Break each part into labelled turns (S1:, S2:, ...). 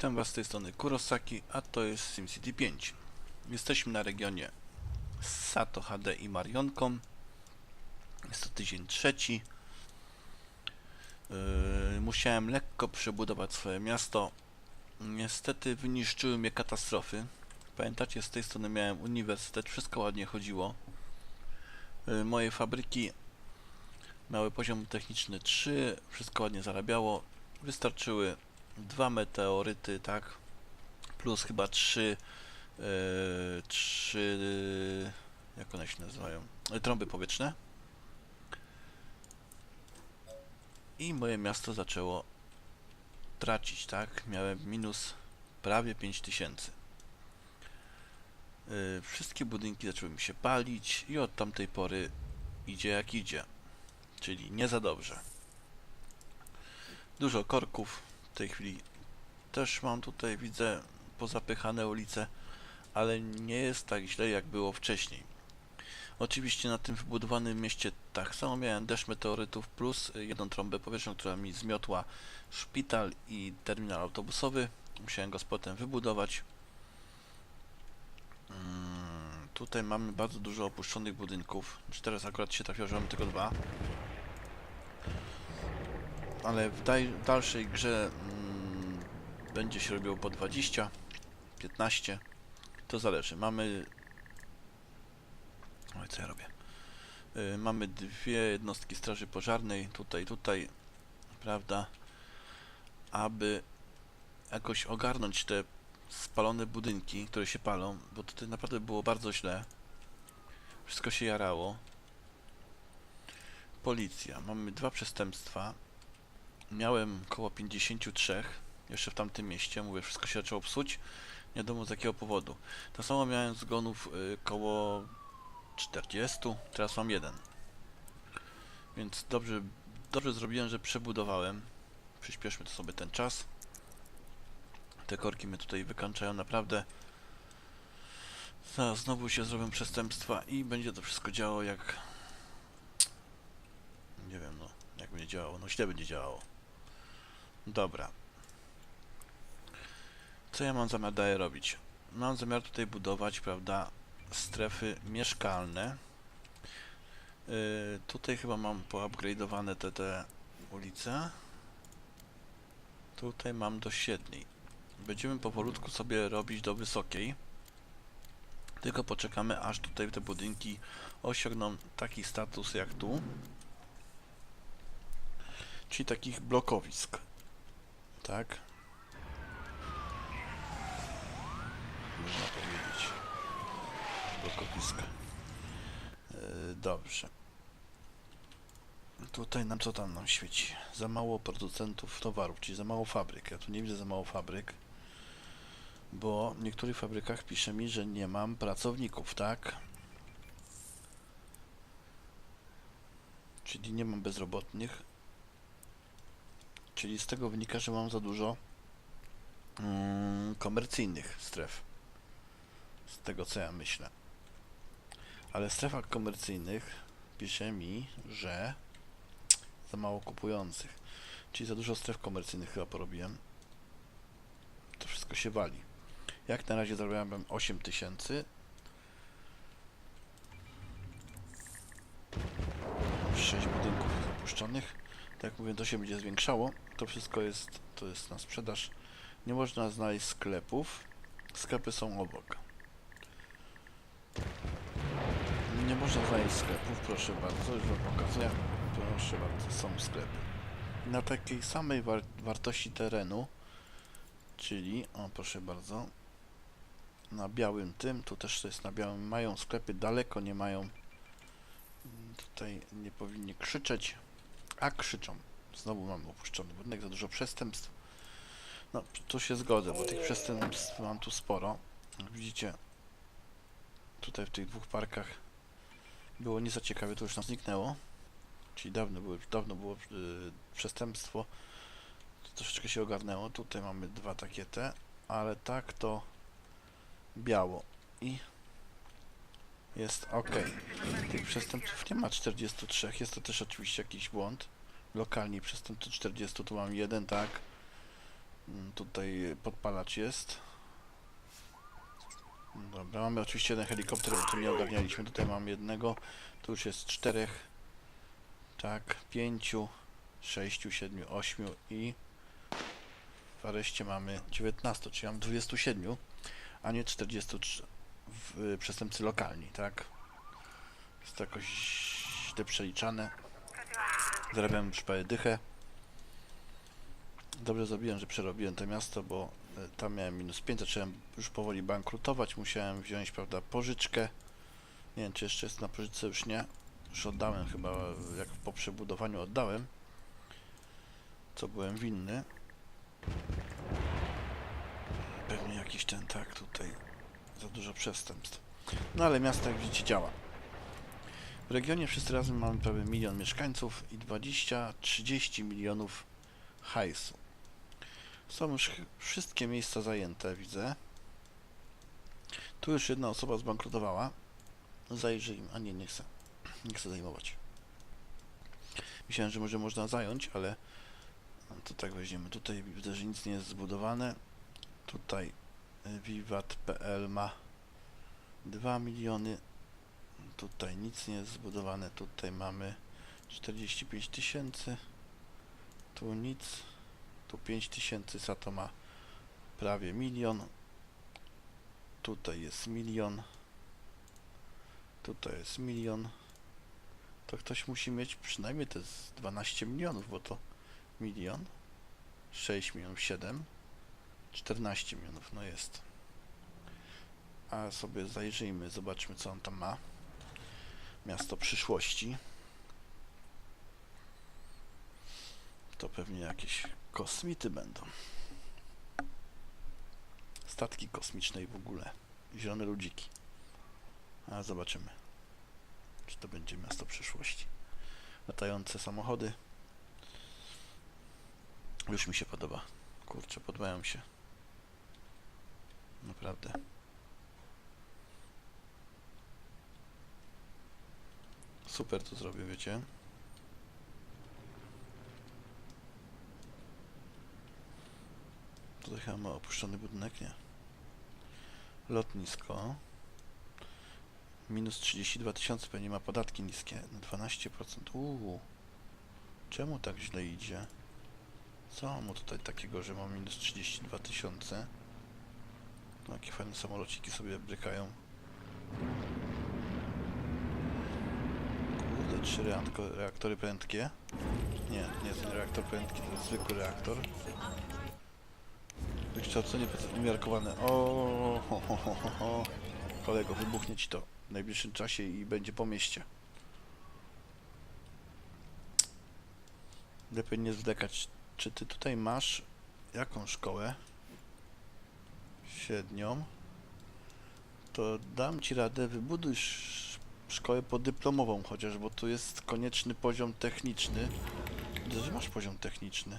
S1: Witam Was z tej strony Kurosaki, a to jest SimCity 5. Jesteśmy na regionie Sato HD i Marionką. Jest to tydzień trzeci. Yy, musiałem lekko przebudować swoje miasto. Niestety wyniszczyły mnie katastrofy. Pamiętacie, z tej strony miałem uniwersytet, wszystko ładnie chodziło. Yy, moje fabryki miały poziom techniczny 3, wszystko ładnie zarabiało. Wystarczyły dwa meteoryty, tak? Plus chyba trzy, yy, trzy, jak one się nazywają? E, Trąby powietrzne. I moje miasto zaczęło tracić, tak? Miałem minus prawie 5000. Yy, wszystkie budynki zaczęły mi się palić i od tamtej pory idzie jak idzie. Czyli nie za dobrze. Dużo korków, w tej chwili też mam tutaj, widzę, pozapychane ulice, ale nie jest tak źle, jak było wcześniej. Oczywiście na tym wybudowanym mieście tak samo miałem deszcz meteorytów plus jedną trąbę powietrzną, która mi zmiotła szpital i terminal autobusowy. Musiałem go z potem wybudować. Mm, tutaj mamy bardzo dużo opuszczonych budynków. Czy teraz akurat się trafiło, że mamy tylko dwa ale w dalszej grze mm, będzie się robiło po 20, 15, to zależy. Mamy, oj co ja robię, y, mamy dwie jednostki straży pożarnej, tutaj, tutaj, prawda, aby jakoś ogarnąć te spalone budynki, które się palą, bo tutaj naprawdę było bardzo źle. Wszystko się jarało. Policja. Mamy dwa przestępstwa miałem około 53 jeszcze w tamtym mieście, mówię, wszystko się zaczęło psuć, nie wiadomo z jakiego powodu. Tak samo miałem zgonów y, koło 40, teraz mam jeden. Więc dobrze, dobrze zrobiłem, że przebudowałem. Przyspieszmy to sobie ten czas. Te korki mnie tutaj wykańczają naprawdę. Zaraz znowu się zrobią przestępstwa i będzie to wszystko działało jak... Nie wiem, no, jak będzie działało. No źle będzie działało. Dobra. Co ja mam zamiar dalej robić? Mam zamiar tutaj budować, prawda, strefy mieszkalne. Yy, tutaj chyba mam poupgrade'owane te, te ulice. Tutaj mam do średniej. Będziemy powolutku sobie robić do wysokiej. Tylko poczekamy, aż tutaj te budynki osiągną taki status jak tu. Czyli takich blokowisk tak? Można powiedzieć. Blokowiska. Yy, dobrze. Tutaj nam co tam nam świeci? Za mało producentów towarów, czyli za mało fabryk. Ja tu nie widzę za mało fabryk. Bo w niektórych fabrykach pisze mi, że nie mam pracowników, tak? Czyli nie mam bezrobotnych. Czyli z tego wynika, że mam za dużo mm, komercyjnych stref. Z tego co ja myślę. Ale w strefach komercyjnych pisze mi, że za mało kupujących. Czyli za dużo stref komercyjnych chyba porobiłem. To wszystko się wali. Jak na razie zrobiłem 8000. 6 budynków jest opuszczonych. Tak jak mówię, to się będzie zwiększało. To wszystko jest, to jest na sprzedaż. Nie można znaleźć sklepów. Sklepy są obok. Nie można znaleźć sklepów, proszę bardzo, już wam pokazuję. Proszę bardzo, są sklepy. Na takiej samej war wartości terenu, czyli, o proszę bardzo, na białym tym, tu też to jest na białym, mają sklepy, daleko nie mają. Tutaj nie powinni krzyczeć, a krzyczą. Znowu mamy opuszczony budynek, za dużo przestępstw. No, tu się zgodzę, bo tych przestępstw mam tu sporo. Jak widzicie, tutaj w tych dwóch parkach było nie za ciekawie, to już nam zniknęło. Czyli dawno, dawno było yy, przestępstwo. To troszeczkę się ogarnęło. Tutaj mamy dwa takie te, ale tak to biało. I jest ok. Tych przestępców nie ma 43. Jest to też oczywiście jakiś błąd lokalnie przestępcy 40, tu mam jeden, tak. Mm, tutaj podpalacz jest. Dobra, mamy oczywiście jeden helikopter, bo tu nie ogarnialiśmy. Tutaj mam jednego, tu już jest czterech, tak, pięciu, sześciu, siedmiu, ośmiu i w areszcie mamy 19, czyli mam 27, a nie 43 w, przestępcy lokalni, tak? Jest to jakoś źle przeliczane. Zarabiam prawie dychę. Dobrze zrobiłem, że przerobiłem to miasto, bo e, tam miałem minus 5, zacząłem już powoli bankrutować, musiałem wziąć, prawda, pożyczkę. Nie wiem, czy jeszcze jest na pożyczce, już nie. Już oddałem chyba, jak po przebudowaniu oddałem. Co byłem winny. Pewnie jakiś ten, tak, tutaj za dużo przestępstw. No ale miasto, jak widzicie, działa. W regionie wszyscy razem mamy prawie milion mieszkańców i 20-30 milionów hajsu. Są już wszystkie miejsca zajęte, widzę. Tu już jedna osoba zbankrutowała. Zajrzyj im, a nie, nie chcę. Nie chcę zajmować. Myślałem, że może można zająć, ale to tak weźmiemy. Tutaj widzę, że nic nie jest zbudowane. Tutaj Vivat.pl ma 2 miliony. Tutaj nic nie jest zbudowane. Tutaj mamy 45 tysięcy. Tu nic. Tu 5 tysięcy. Sato ma prawie milion. Tutaj jest milion. Tutaj jest milion. To ktoś musi mieć przynajmniej te z 12 milionów, bo to milion, 6 milionów, 7, 14 milionów, no jest. A sobie zajrzyjmy, zobaczmy co on tam ma. Miasto przyszłości. To pewnie jakieś kosmity będą. Statki kosmiczne i w ogóle. Zielone ludziki. A zobaczymy. Czy to będzie miasto przyszłości. Latające samochody. Już mi się podoba. Kurczę, podobają się. Naprawdę. Super to zrobię, wiecie. Tutaj chyba ma opuszczony budynek, nie. Lotnisko. Minus 32 tysiące, pewnie ma podatki niskie. Na 12%. Uuu. Czemu tak źle idzie? Co mu tutaj takiego, że ma minus 32 tysiące? No, jakie fajne samolociki sobie brykają. Kurde, trzy reaktor, reaktory prędkie. Nie, nie jest to reaktor prędki, to jest zwykły reaktor. Wykształcenie umiarkowane. O, ho, ho, ho, ho. Kolego, wybuchnie ci to w najbliższym czasie i będzie po mieście. Lepiej nie zwlekać. Czy ty tutaj masz jaką szkołę? Średnią. To dam ci radę, wybuduj sz- szkołę podyplomową chociaż, bo tu jest konieczny poziom techniczny. Widzę, że masz poziom techniczny.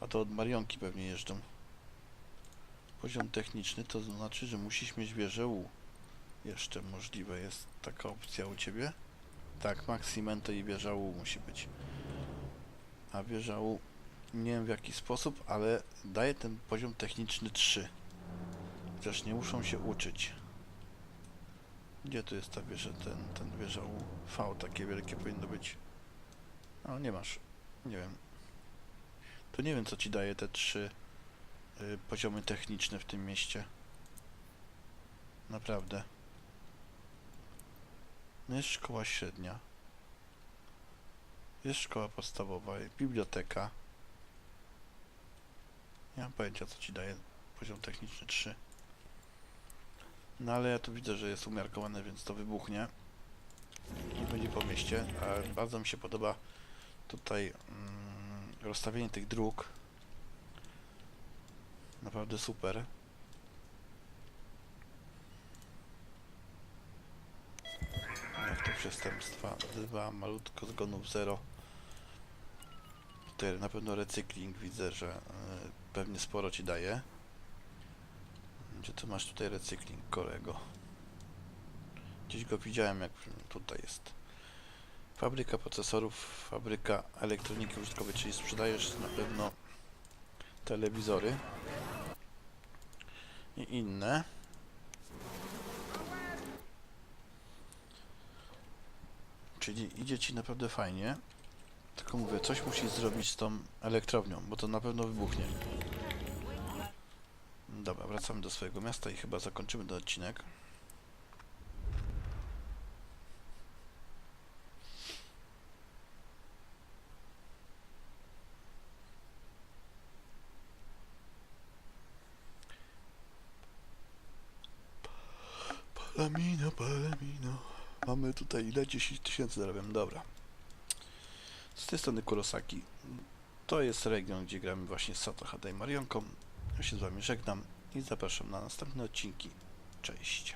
S1: A to od Marionki pewnie jeżdżą. Poziom techniczny to znaczy, że musisz mieć wieżę U. Jeszcze możliwe jest taka opcja u Ciebie? Tak, Maximento i wieża U musi być. A wieża U nie wiem w jaki sposób, ale daje ten poziom techniczny 3. Chociaż nie muszą się uczyć. Gdzie tu jest ta wieża, ten, ten wieża U? V takie wielkie powinno być. No nie masz. Nie wiem. To nie wiem co ci daje te trzy y, poziomy techniczne w tym mieście. Naprawdę. No jest szkoła średnia. Jest szkoła podstawowa, biblioteka. Nie mam pojęcia co ci daje poziom techniczny 3. No ale ja tu widzę, że jest umiarkowane, więc to wybuchnie. I będzie po mieście. A bardzo mi się podoba tutaj mm, rozstawienie tych dróg. Naprawdę super. Jak to przestępstwa? Dwa, malutko zgonów, zero. Tutaj na pewno recykling widzę, że y, pewnie sporo ci daje. Gdzie ty masz tutaj recykling, kolego? Gdzieś go widziałem, jak tutaj jest. Fabryka procesorów, fabryka elektroniki użytkowej, czyli sprzedajesz na pewno telewizory i inne. Czyli idzie ci naprawdę fajnie. Tylko mówię, coś musisz zrobić z tą elektrownią, bo to na pewno wybuchnie. Dobra, wracamy do swojego miasta i chyba zakończymy ten odcinek. Palamino, palamino. Mamy tutaj ile? 10 tysięcy zarabiam. Dobra. Z tej strony Kurosaki. To jest region, gdzie gramy właśnie z Sato HD i Marionką. Ja się z Wami żegnam i zapraszam na następne odcinki. Cześć.